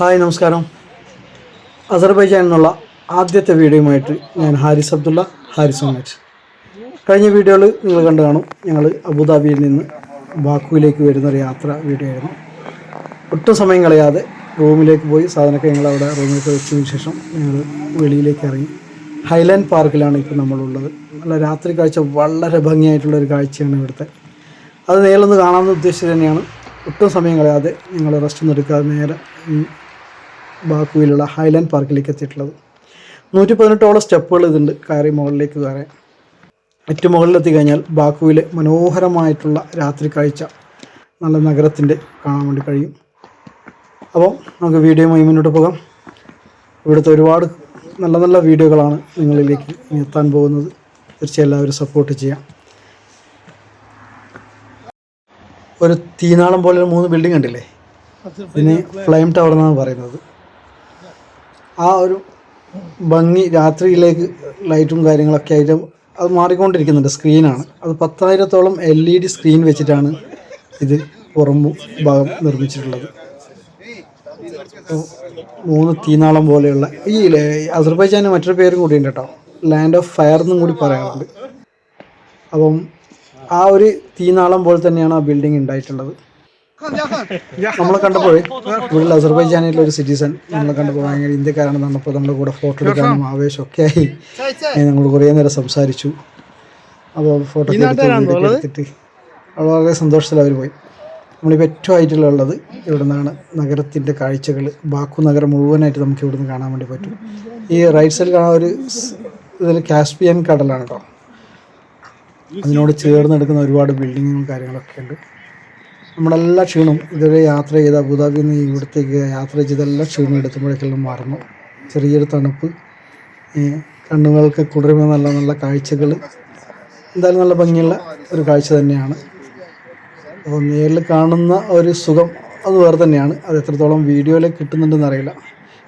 Hi നമസ്കാരം. Azerbaijan എന്നുള്ള ആദ്യത്തെ വീഡിയോയുമായിട്ട് ഞാൻ ഹാരിസ് അബ്ദുള്ള ഹാരിസ് ഒമാറ്റ് കഴിഞ്ഞ വീഡിയോയിൽ നിങ്ങൾ കണ്ടു കാണും ഞങ്ങൾ അബുദാബിയിൽ നിന്ന് ബാക്കുവിലേക്ക് വരുന്നൊരു യാത്ര വീഡിയോ ആയിരുന്നു. ഒട്ടും സമയം കളയാതെ റൂമിലേക്ക് പോയി സാധനമൊക്കെ ഞങ്ങൾ അവിടെ റൂമിലേക്ക് വെച്ചതിന് ശേഷം ഞങ്ങൾ വെളിയിലേക്ക് ഇറങ്ങി. ഹൈലാൻഡ് പാർക്കിലാണ് ഇപ്പോൾ നമ്മളുള്ളത്. നല്ല രാത്രി കാഴ്ച വളരെ ഭംഗിയായിട്ടുള്ള ഒരു കാഴ്ചയാണ് ഇവിടുത്തെ. അത് നേരിലൊന്ന് കാണാമെന്ന് ഉദ്ദേശിച്ച് തന്നെയാണ്. ഒട്ടും സമയം കളയാതെ ഞങ്ങൾ റെസ്റ്റ് ഒന്നും എടുക്കാതെ നേരെ ബാക്കുവിലുള്ള ഹൈലാൻഡ് പാർക്കിലേക്ക് എത്തിയിട്ടുള്ളത് നൂറ്റി പതിനെട്ടോളം സ്റ്റെപ്പുകൾ ഇതുണ്ട് കയറി മുകളിലേക്ക് കയറാൻ. ഏറ്റവും മുകളിലെത്തി കഴിഞ്ഞാൽ ബാക്കുവിലെ മനോഹരമായിട്ടുള്ള രാത്രി കാഴ്ച നല്ല നഗരത്തിന്റെ കാണാൻ വേണ്ടി കഴിയും. അപ്പോൾ നമുക്ക് വീഡിയോയുമായി മുന്നോട്ട് പോകാം. ഇവിടുത്തെ ഒരുപാട് നല്ല നല്ല വീഡിയോകളാണ് നിങ്ങളിലേക്ക് എത്താൻ പോകുന്നത്. തീർച്ചയായും എല്ലാവരും സപ്പോർട്ട് ചെയ്യാം. ഒരു തീനാളം പോലെ മൂന്ന് ബിൽഡിംഗ് ഉണ്ടല്ലേ ഇതിന് ഫ്ലൈം ടവർ എന്നാണ് പറയുന്നത്. ആ ഒരു ഭംഗി രാത്രിയിലേക്ക് ലൈറ്റും കാര്യങ്ങളൊക്കെ ആയിട്ട് അത് മാറിക്കൊണ്ടിരിക്കുന്നുണ്ട് സ്ക്രീനാണ്. അത് പത്തായിരത്തോളം എൽ ഇ ഡി സ്ക്രീൻ വെച്ചിട്ടാണ് ഇത് പുറം ഭാഗം നിർമ്മിച്ചിട്ടുള്ളത്. മൂന്ന് തീനാളം പോലെയുള്ള ഈ അസർബൈജാന് മറ്റൊരു പേരും കൂടി ഉണ്ട് കേട്ടോ. ലാൻഡ് ഓഫ് ഫയർ എന്നും കൂടി പറയാറുണ്ട്. അപ്പം ആ ഒരു തീനാളം പോലെ തന്നെയാണ് ആ ബിൽഡിംഗ് ഉണ്ടായിട്ടുള്ളത്. നമ്മളെ കണ്ടപ്പോൾ ഇവിടെ അസർബൈജാനിലെ ഒരു സിറ്റിസൺ നമ്മളെ കണ്ടപ്പോൾ ഭയങ്കര ഇന്ത്യക്കാരാണെന്ന് പറഞ്ഞപ്പോൾ നമ്മുടെ കൂടെ ഫോട്ടോ എടുക്കാനും ആവേശമൊക്കെ ആയി നമ്മൾ കുറേ നേരം സംസാരിച്ചു. അപ്പോൾ ഫോട്ടോ എടുത്തിട്ട് വളരെ സന്തോഷത്തിൽ അവർ പോയി. നമ്മളിപ്പോൾ ഏറ്റവും ആയിട്ടുള്ളത് ഇവിടെ നിന്നാണ് നഗരത്തിന്റെ കാഴ്ചകൾ. ബാക്കു നഗരം മുഴുവനായിട്ട് നമുക്ക് ഇവിടുന്ന് കാണാൻ വേണ്ടി പറ്റും. ഈ റൈറ്റ് സൈഡിൽ കാണാൻ ഒരു ഇതിൽ കാസ്പിയൻ കടലാണ് കേട്ടോ. അതിനോട് ചേർന്ന് എടുക്കുന്ന ഒരുപാട് ബിൽഡിങ്ങും കാര്യങ്ങളൊക്കെ ഉണ്ട്. നമ്മളെല്ലാ ക്ഷീണവും ഇതുവരെ യാത്ര ചെയ്ത അബുദാബിയിൽ നിന്ന് ഇവിടത്തേക്ക് യാത്ര ചെയ്തെല്ലാം ക്ഷീണം എടുത്തുമ്പോഴേക്കെല്ലാം മറന്നു. ചെറിയൊരു തണുപ്പ്. കണ്ണുകൾക്ക് കുളിർമ നല്ല നല്ല കാഴ്ചകൾ എന്തായാലും നല്ല ഭംഗിയുള്ള ഒരു കാഴ്ച തന്നെയാണ്. അപ്പോൾ നേരിൽ കാണുന്ന ഒരു സുഖം അത് വേറെ തന്നെയാണ്. അത് എത്രത്തോളം വീഡിയോയിൽ കിട്ടുന്നുണ്ടെന്ന് അറിയില്ല.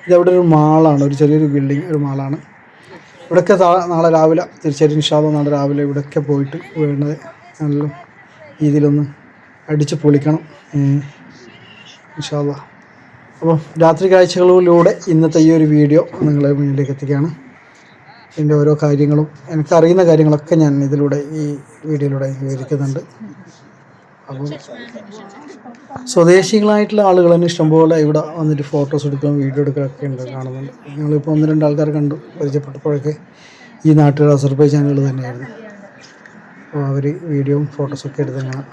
ഇതവിടെ ഒരു മാളാണ്. ഒരു ചെറിയൊരു ബിൽഡിംഗ് ഒരു മാളാണ്. ഇവിടെയൊക്കെ നാളെ രാവിലെ തീർച്ചയായിട്ടും നിഷാദം നാളെ രാവിലെ ഇവിടെയൊക്കെ പോയിട്ട് വേണ്ടത് നല്ല രീതിയിലൊന്ന് അടിച്ച് പൊളിക്കണം. ഇൻഷാല്ല അപ്പോൾ രാത്രി കാഴ്ചകളിലൂടെ ഇന്നത്തെ ഈ ഒരു വീഡിയോ നിങ്ങളെ മുന്നിലേക്ക് എത്തിക്കുകയാണ്. എന്റെ ഓരോ കാര്യങ്ങളും എനിക്കറിയുന്ന കാര്യങ്ങളൊക്കെ ഞാൻ ഇതിലൂടെ ഈ വീഡിയോയിലൂടെ വിവരിക്കുന്നുണ്ട്. അപ്പം സ്വദേശികളായിട്ടുള്ള ആളുകൾ തന്നെ ഇഷ്ടംപോലെ ഇവിടെ വന്നിട്ട് ഫോട്ടോസ് എടുക്കുകയും വീഡിയോ എടുക്കുകയൊക്കെ ഉണ്ട് കാണുന്നുണ്ട്. ഞങ്ങളിപ്പോൾ ഒന്ന് രണ്ട് ആൾക്കാർ കണ്ടു പരിചയപ്പെട്ടപ്പോഴൊക്കെ ഈ നാട്ടുകാർ അസർബൈജാനുകൾ തന്നെയായിരുന്നു. അപ്പോൾ അവർ വീഡിയോയും ഫോട്ടോസൊക്കെ എടുത്ത് ഇങ്ങനെ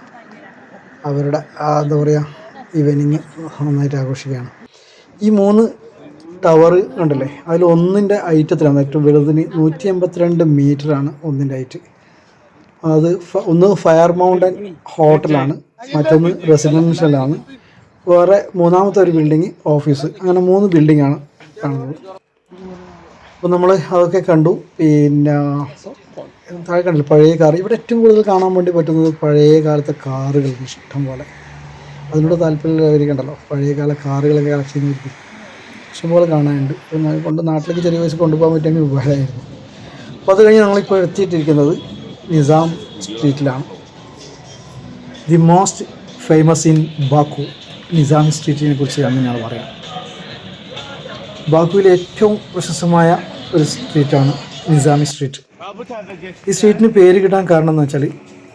അവരുടെ എന്താ പറയുക ഈവനിങ് നന്നായിട്ട് ആഘോഷിക്കുകയാണ്. ഈ മൂന്ന് ടവർ കണ്ടില്ലേ? അതിൽ ഒന്നിന്റെ ഐറ്റത്തിലാണ് ഏറ്റവും വലുതിന് നൂറ്റി എൺപത്തിരണ്ട് മീറ്ററാണ് ഒന്നിന്റെ ഐറ്റ് അത് ഒന്ന് ഫയർ മൗണ്ടൻ ഹോട്ടലാണ് മറ്റൊന്ന് റെസിഡൻഷ്യലാണ് വേറെ മൂന്നാമത്തെ ഒരു ബിൽഡിങ് ഓഫീസ് അങ്ങനെ മൂന്ന് ബിൽഡിംഗ് ആണ് കാണുന്നത്. അപ്പോൾ നമ്മൾ അതൊക്കെ കണ്ടു. പിന്നെ താഴെ കണ്ടില്ല പഴയ കാർ. ഇവിടെ ഏറ്റവും കൂടുതൽ കാണാൻ വേണ്ടി പറ്റുന്നത് പഴയ കാലത്തെ കാറുകൾ ഇഷ്ടം പോലെ. അതിനോട് താല്പര്യമുള്ളവരിക്കണ്ടല്ലോ പഴയ കാല കാറുകളൊക്കെ കളക്ട് ചെയ്യുന്നവർക്ക് ഇഷ്ടംപോലെ കാണാനുണ്ട്. കൊണ്ട് നാട്ടിലേക്ക് ചെറിയ വയസ്സ് കൊണ്ടുപോകാൻ പറ്റിയെങ്കിൽ ഉപകാരമായിരുന്നു. അപ്പോൾ അത് കഴിഞ്ഞ് നമ്മളിപ്പോൾ എത്തിയിട്ടിരിക്കുന്നത് Nizam സ്ട്രീറ്റിലാണ്. The most famous in Baku. Nizam സ്ട്രീറ്റിനെ കുറിച്ച് ഞാൻ പറയാം ബാക്കുവിലെ ഏറ്റവും പ്രശസ്തമായ ഒരു സ്ട്രീറ്റാണ് നിസാമി സ്ട്രീറ്റ്. ഈ സ്ട്രീറ്റിന് പേര് കിട്ടാൻ കാരണം എന്ന് വെച്ചാൽ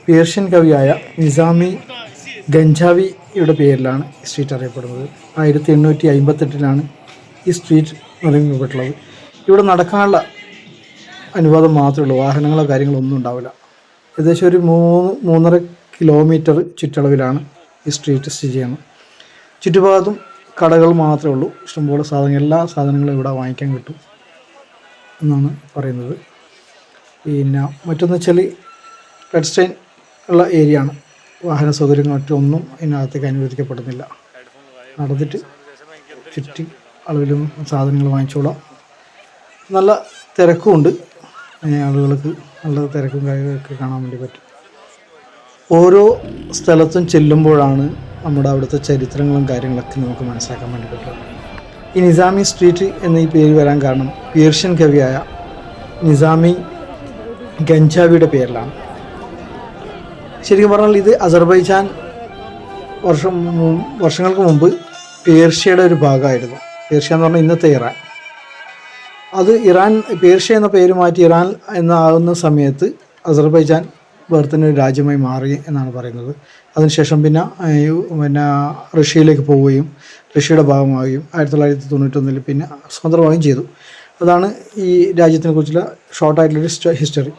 പേർഷ്യൻ കവിയായ നിസാമി ഗഞ്ചാവിയുടെ പേരിലാണ് ഈ സ്ട്രീറ്റ് അറിയപ്പെടുന്നത്. ആയിരത്തി എണ്ണൂറ്റി അമ്പത്തെട്ടിലാണ് ഈ സ്ട്രീറ്റ് നിർമ്മിക്കപ്പെട്ടുള്ളത് ഇവിടെ നടക്കാനുള്ള അനുവാദം മാത്രമേ ഉള്ളൂ. വാഹനങ്ങളോ കാര്യങ്ങളോ ഒന്നും ഉണ്ടാവില്ല. ഏകദേശം ഒരു മൂന്ന് മൂന്നര കിലോമീറ്റർ ചുറ്റളവിലാണ് ഈ സ്ട്രീറ്റ് സ്ഥിതി ചെയ്യുന്നത്. ചുറ്റുഭാഗത്തും കടകൾ മാത്രമേ ഉള്ളൂ. ഇഷ്ടംപോലെ സാധനങ്ങൾ എല്ലാ സാധനങ്ങളും ഇവിടെ വാങ്ങിക്കാൻ കിട്ടും എന്നാണ് പറയുന്നത്. പിന്നെ മറ്റൊന്ന് വെച്ചാൽ റെഡ് സ്റ്റൈൻ ഉള്ള ഏരിയ ആണ്. വാഹന സൗകര്യങ്ങൾ മറ്റൊന്നും ഇതിനകത്തേക്ക് അനുവദിക്കപ്പെടുന്നില്ല. നടന്നിട്ട് ചുറ്റി അളവിലും സാധനങ്ങൾ വാങ്ങിച്ചോളാം. നല്ല തിരക്കുമുണ്ട് ആളുകൾക്ക് നല്ല തിരക്കും കാര്യങ്ങളൊക്കെ കാണാൻ വേണ്ടി പറ്റും. ഓരോ സ്ഥലത്തും ചെല്ലുമ്പോഴാണ് നമ്മുടെ അവിടുത്തെ ചരിത്രങ്ങളും കാര്യങ്ങളൊക്കെ നമുക്ക് മനസ്സിലാക്കാൻ വേണ്ടി പറ്റും ഈ നിസാമി സ്ട്രീറ്റ് എന്ന ഈ പേര് വരാൻ കാരണം പേർഷ്യൻ കവിയായ നിസാമി ഗഞ്ചാവിയുടെ പേരിലാണ്. ശരിക്കും പറഞ്ഞാൽ ഇത് അസർബൈജാൻ വർഷം വർഷങ്ങൾക്ക് മുമ്പ് പേർഷ്യയുടെ ഒരു ഭാഗമായിരുന്നു. പേർഷ്യ എന്ന് പറഞ്ഞാൽ ഇന്നത്തെ ഇറാൻ. അത് ഇറാൻ പേർഷ്യ എന്ന പേര് മാറ്റി ഇറാൻ എന്നാകുന്ന സമയത്ത് അസർബൈജാൻ വേറെ തന്നെ ഒരു രാജ്യമായി മാറി എന്നാണ് പറയുന്നത്. അതിനുശേഷം പിന്നെ പിന്നെ റഷ്യയിലേക്ക് പോവുകയും റഷ്യയുടെ ഭാഗമാവുകയും ആയിരത്തി തൊള്ളായിരത്തി തൊണ്ണൂറ്റൊന്നിൽ പിന്നെ സ്വതന്ത്രമാവുകയും ചെയ്തു. അതാണ് ഈ രാജ്യത്തിനെ കുറിച്ചുള്ള ഷോർട്ടായിട്ടുള്ളൊരു ഹിസ്റ്ററി.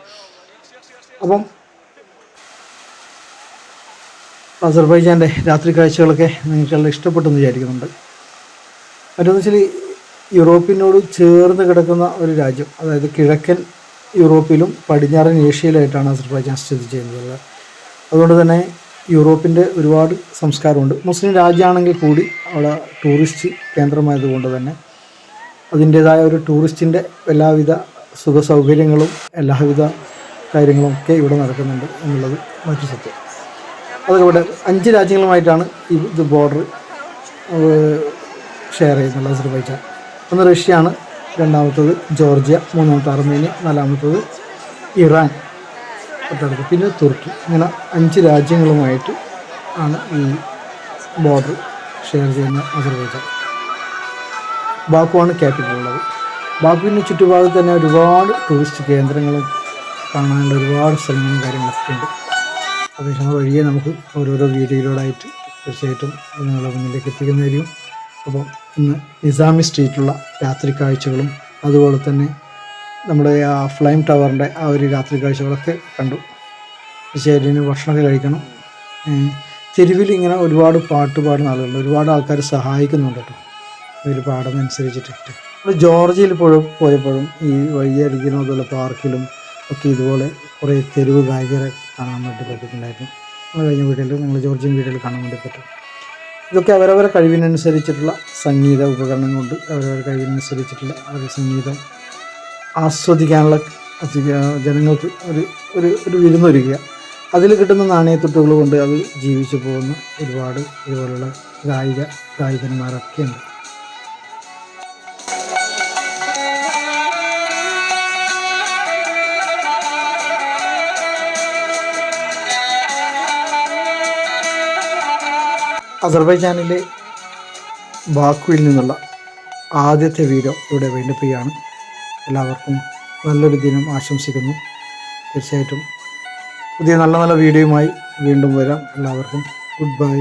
അപ്പം അസർബൈജാന്റെ രാത്രി കാഴ്ചകളൊക്കെ നിങ്ങൾക്കെല്ലാം ഇഷ്ടപ്പെട്ടെന്ന് വിചാരിക്കുന്നുണ്ട്. മറ്റൊന്ന് വെച്ചാൽ യൂറോപ്പിനോട് ചേർന്ന് കിടക്കുന്ന ഒരു രാജ്യം അതായത് കിഴക്കൻ യൂറോപ്പിലും പടിഞ്ഞാറൻ ഏഷ്യയിലായിട്ടാണ് അസർബൈജാൻ സ്ഥിതി ചെയ്യുന്നത്. അതുകൊണ്ട് തന്നെ യൂറോപ്പിന്റെ ഒരുപാട് സംസ്കാരമുണ്ട്. മുസ്ലിം രാജ്യമാണെങ്കിൽ കൂടി അവിടെ ടൂറിസ്റ്റ് കേന്ദ്രമായതുകൊണ്ട് തന്നെ അതിന്റേതായ ഒരു ടൂറിസ്റ്റിന്റെ എല്ലാവിധ സുഖ സൗകര്യങ്ങളും എല്ലാവിധ കാര്യങ്ങളും ഒക്കെ ഇവിടെ നടക്കുന്നുണ്ട് എന്നുള്ളത് മറ്റു സത്യം. അതുപോലെ അഞ്ച് രാജ്യങ്ങളുമായിട്ടാണ് ഇത് ബോർഡർ ഷെയർ ചെയ്യുന്നത് അസർബൈജാൻ ഒന്ന് റഷ്യയാണ് രണ്ടാമത്തത് ജോർജിയ മൂന്നാമത്തെ അർമേനിയ നാലാമത്തത് ഇറാൻ തൊട്ടടുത്ത്. പിന്നെ തുർക്കി. ഇങ്ങനെ അഞ്ച് രാജ്യങ്ങളുമായിട്ട് ആണ് ഈ ബോർഡർ ഷെയർ ചെയ്യുന്ന അസർബൈജാൻ ബാക്കുവാണ് ക്യാപിറ്റൽ ഉള്ളത് ബാക്കുവിന്റെ ചുറ്റുപാട് തന്നെ ഒരുപാട് ടൂറിസ്റ്റ് കേന്ദ്രങ്ങൾ കാണാനുള്ള ഒരുപാട് സ്ഥലങ്ങളും കാര്യങ്ങളൊക്കെ ഉണ്ട്. അതേസമയം വഴിയെ നമുക്ക് ഓരോരോ വീഡിയോയിലൂടെയായിട്ട് തീർച്ചയായിട്ടും നിങ്ങളുടെ മുന്നിലേക്ക് എത്തിക്കുന്നതായിരിക്കും. അപ്പോൾ ഇന്ന് നിസാമി സ്ട്രീറ്റിലുള്ള രാത്രി കാഴ്ചകളും അതുപോലെ തന്നെ നമ്മുടെ ആ ഫ്ലൈം ടവറിന്റെ ആ ഒരു രാത്രി കാഴ്ചകളൊക്കെ കണ്ടു. തീർച്ചയായിട്ടും ഇനി ഭക്ഷണമൊക്കെ കഴിക്കണം. തെരുവിൽ ഇങ്ങനെ ഒരുപാട് പാട്ട് പാടുന്ന ആളുകളുണ്ട്. ഒരുപാട് ആൾക്കാർ സഹായിക്കുന്നുണ്ട് കേട്ടോ. ഇവർ നമ്മൾ ജോർജിയയിൽ പോഴും പോയപ്പോഴും ഈ വഴിയരികിലും അതുപോലെ പാർക്കിലും ഒക്കെ ഇതുപോലെ കുറേ തെരുവ് ഗായകരെ കാണാൻ വേണ്ടി പറ്റിയിട്ടുണ്ടായിരുന്നു. നമ്മൾ കഴിഞ്ഞ വീട്ടിൽ നിങ്ങൾ ജോർജിയൻ വീട്ടിൽ കാണാൻ വേണ്ടി പറ്റും. ഇതൊക്കെ അവരവരെ കഴിവിനനുസരിച്ചിട്ടുള്ള സംഗീത ഉപകരണം കൊണ്ട് അവരവരുടെ കഴിവിനനുസരിച്ചിട്ടുള്ള ഒരു സംഗീതം ആസ്വദിക്കാനുള്ള ജനങ്ങൾക്ക് ഒരു ഒരു ഒരു വിരുന്നൊരുക്കുക. അതിൽ കിട്ടുന്ന നാണയത്തുട്ടുകൾ കൊണ്ട് അത് ജീവിച്ചു പോകുന്ന ഒരുപാട് ഇതുപോലുള്ള ഗായിക ഗായകന്മാരൊക്കെ അസർബൈജാനിലെ ബാക്കുവിൽ നിന്നുള്ള ആദ്യത്തെ വീഡിയോ ഇവിടെ വേണ്ടിപ്പിക്കുകയാണ് എല്ലാവർക്കും നല്ലൊരു ദിനം ആശംസിക്കുന്നു. തീർച്ചയായിട്ടും പുതിയ നല്ല നല്ല വീഡിയോയുമായി വീണ്ടും വരാം. എല്ലാവർക്കും ഗുഡ് ബൈ.